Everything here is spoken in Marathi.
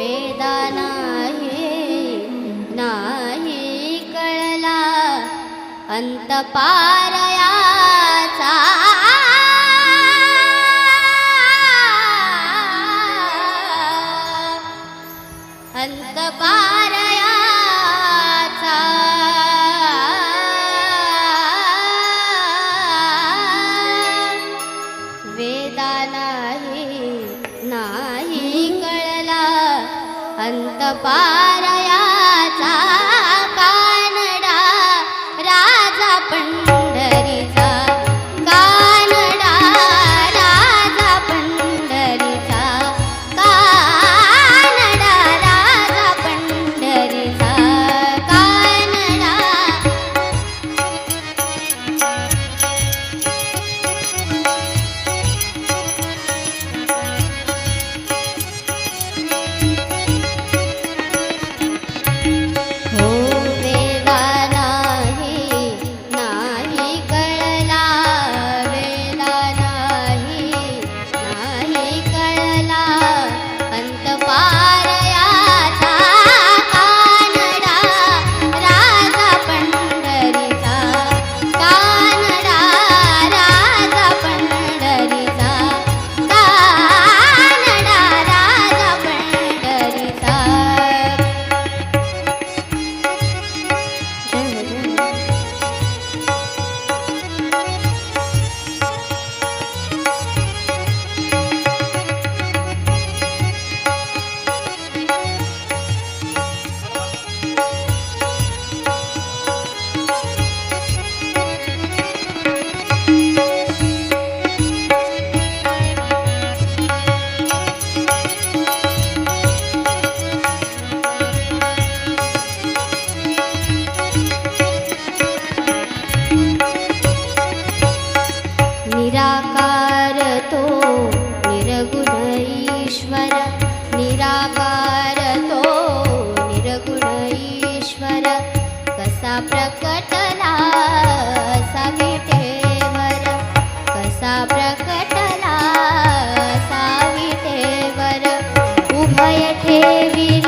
वेदा नाही नाही कळला. अंत पारयाचा अंत पारयाचा वेदा न्त प्रकटला सागे देवर कसा प्रकटला सावितेवर उभय ठेवी